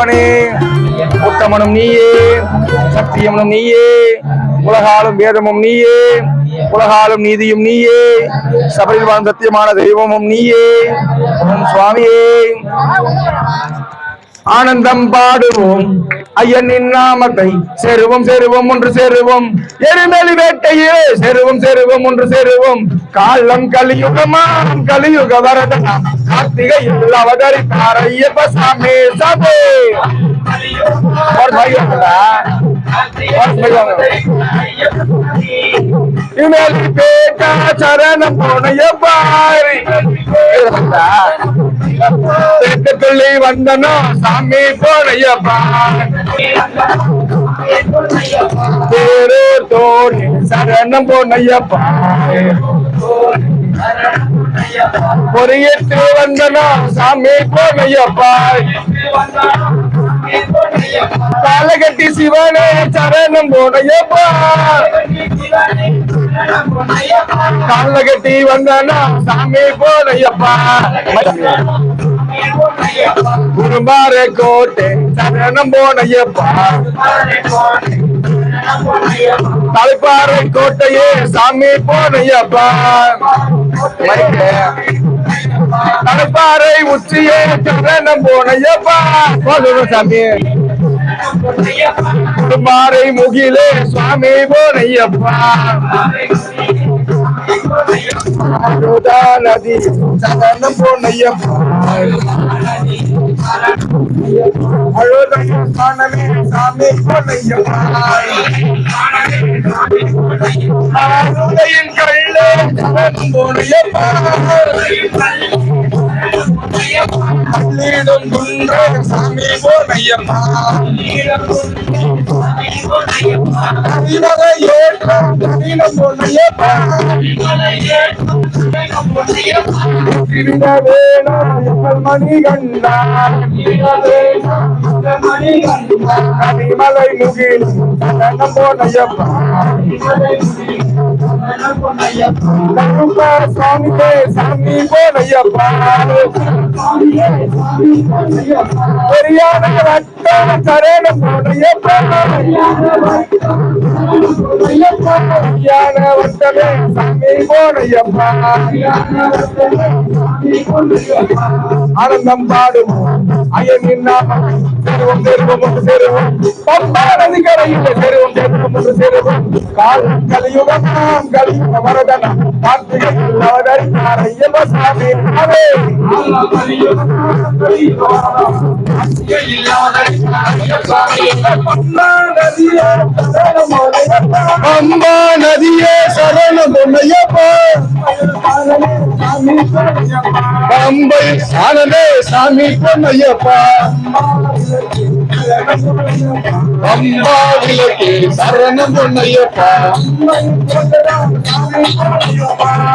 ஐயப்பனே உத்தமனும் நீயே சத்தியமனும் நீயே உலகாலும் வேதமும் நீயே உலகாலும் நீதியும் நீயே சபரில் வாழ்ந்த சத்தியமான தெய்வமும் நீயே சுவாமியே. ஆனந்தம் பாடுவோம் ஐயனின் நாமத்தை. செருவோம் செருவோம் ஒன்று செருவோம். எரிமலி வேட்டையே செருவோம் செருவோம் ஒன்று செருவோம். காலம் கலியுகமா கலியுக வரதனா கார்த்திகையில் அவதரித்தார் ஐயப்ப சாமி. சாமி ஒரு பாய் ஒரு பாய் பேட்டா சரணம் போனைய பாரி துள்ளி வந்தனோ சாமி போனையப்பா தேரு தோணி சரணம் போனையப்பா பொறியேற்று வந்தனா சாமி போனையப்பா காலகட்டி சிவனே சரணம் போனையப்பா காலகட்டி வந்தனா சாமி போனையப்பா குருமார கோட்டை சரணம் போனையப்பா தலைப்பாறை கோட்டையே சாமி போனையப்பா. தலைப்பாறை உச்சியே சரணம் போனையப்பா. சொல்லணும் சாமி. மாறை முகிலே சுவாமி போனையப்பா. நதி சரணம் போனையப்பா. அழுதையும் சாமி அழுதையின் கள்ளே போனையப்பா அள்ளிடும் சாமி போனையப்பா மணிகண்டா முகில் போனையப்பா சாமியே சாமி போனையப்பா பெரியான வட்டம் சரணம் போனையப்பா பெரியான வட்டமே சாமி போனையப்பா ஆனந்தம் பாடும் அயனின் நாமம். சேருவோம் சேருவோம் ஒன்று சேருவோம். பம்பா நதி கரையில் சேருவோம் சேருவோம். ஒன்று சேருவோம் கால் கலியுகம் கலியுக வரதனம் கார்த்திகை அவதரித்தார் ஐயப்ப சாமி அவே பம்பா நதியே சரணம் பொன்னையப்பா பம்பை சாணனே சாமி பொன்னையப்பா. பம்பா விளக்கு சரணம் பொன்னையப்பா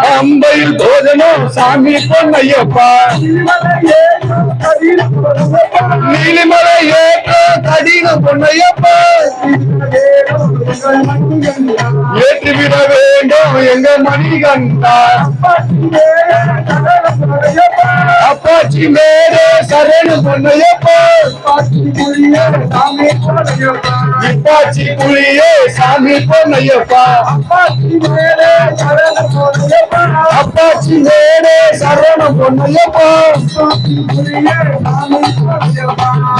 பம்பையில் போதனம் சாமி பொன்னையப்பா. நீலிமலை ஏற்ற கடின பொன்னையப்பா. ஏற்றிவிட வேண்டும் எங்க மணிகண்டா அப்பாச்சி மேலே சரணு பொன்னையப்பா. இப்பாச்சி புலியே சாமி பொன்னையப்பா. அப்பாச்சி மேலே சரணம் பொன்னையப்பா.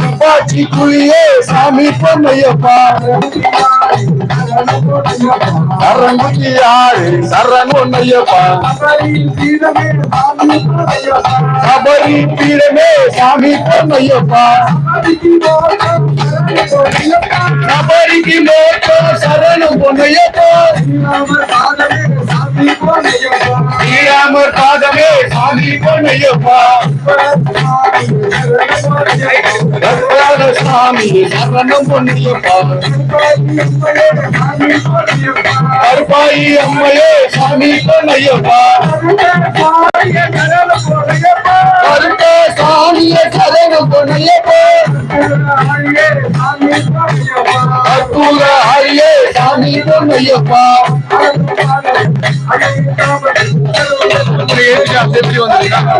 இப்பாச்சி புலியே சாமி பொன்னையப்பா. சரங்குச்சி யாரு சரண் ஒன்னையப்பா சபரி பீடமே சாமி பொன்னையப்பா. சபரிக்கு மோட்டோ சரணம் பொன்னையப்பா. ஸ்ரீராமர் பாதமே சாமி பொன்னையப்பா. ரத்னாத சாமி சரணம் பொன்னையப்பா கருப்பாயி அம்மையே சாமி பொன்னையப்பா கருப்ப சாமிய சரணம் பொன்னையப்பா அற்புத ஹரியே சாமி பொன்னையப்பா எப்படி வந்திருக்காங்க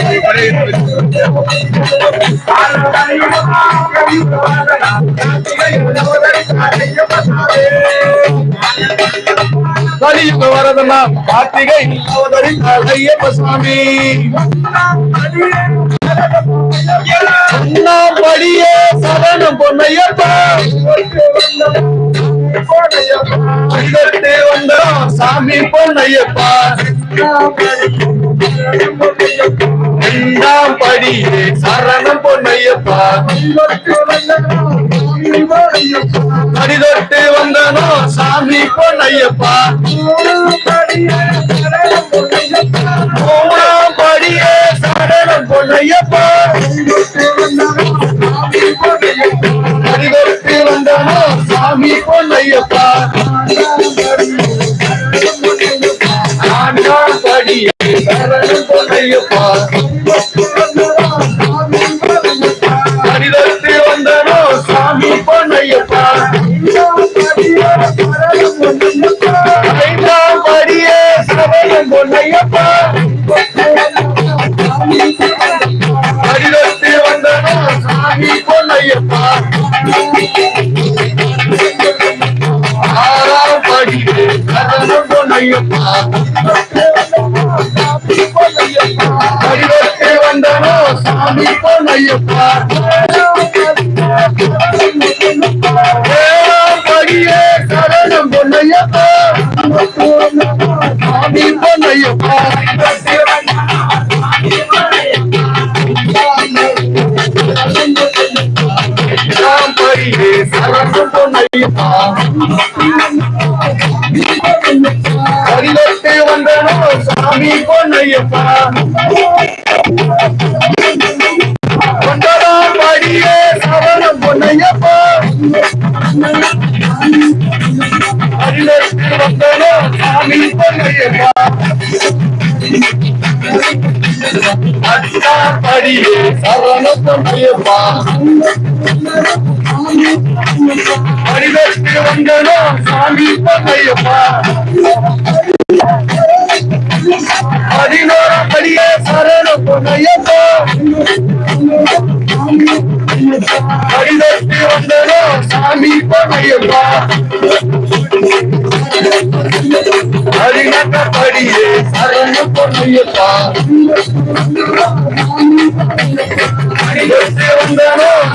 கலியுக வரதனா கார்த்திகை ஐயப்ப சுவாமி படியே சரணம் பொன்னையப்பா வந்தோம் சாமி பொன்னையப்பா இரண்டாம் படியே சரணம் பொன்னையப்பா. அடிதொட்டு வந்தனோ சாமி பொன்னையப்பா. பொன்னையப்பா அடிதொட்டு வந்தனோ சாமி பொன்னையப்பா ஆறாம் பொன்னையப்பா சாமி பொன்னையப்பா. ஏழாம் படியே சரணம் பொன்னையப்பா. பொன்னையப்பா வந்தனோ சாமி பொன்னையப்பா படியே பொன்னையப்பா வந்தனோ சாமி பொன்னையப்பா படியே சரணப்பா பொன்னையப்பா வந்தனோ சாமி பண்ணையப்பா. பதினோராம் படியே சரணம் பொன்னையப்பா அடிதொட்டு வந்தனோ சாமி சரணம் பொன்னையப்பா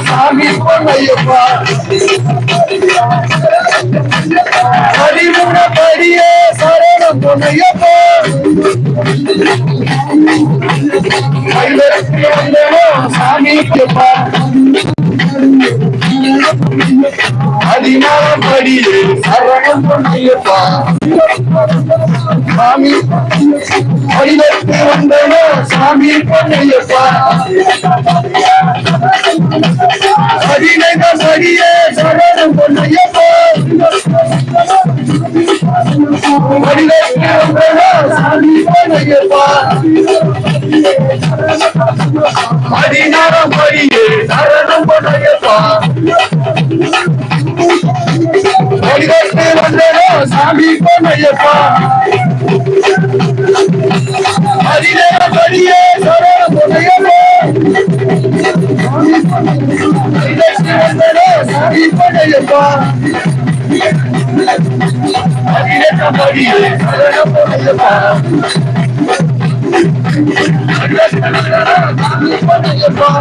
சாமி பொன்னையப்பா படியே சரணம் பொன்னையப்பா ஐலட்சி பதினாறாம் படியே சரணம் பொன்னையப்பா சாமி ஐலட்சி வந்தனோ சாமி பொன்னையப்பா பதினைந்தாம் படியே சரணம் பொன்னையப்பா ஐலட்சி வந்தனோ சாமி பொன்னையப்பா படியே சரணம் பொன்னையப்பா பொன்னேரோ சாமி பொன்னையப்பா பதினேழு படியே சரோட பொன்னையப்பா பதினெட்டு வந்தேரோ சாமி பொன்னையப்பா பதினெட்டாம் படியே சரோட பொன்னையப்பா சாமி பொன்னையப்பா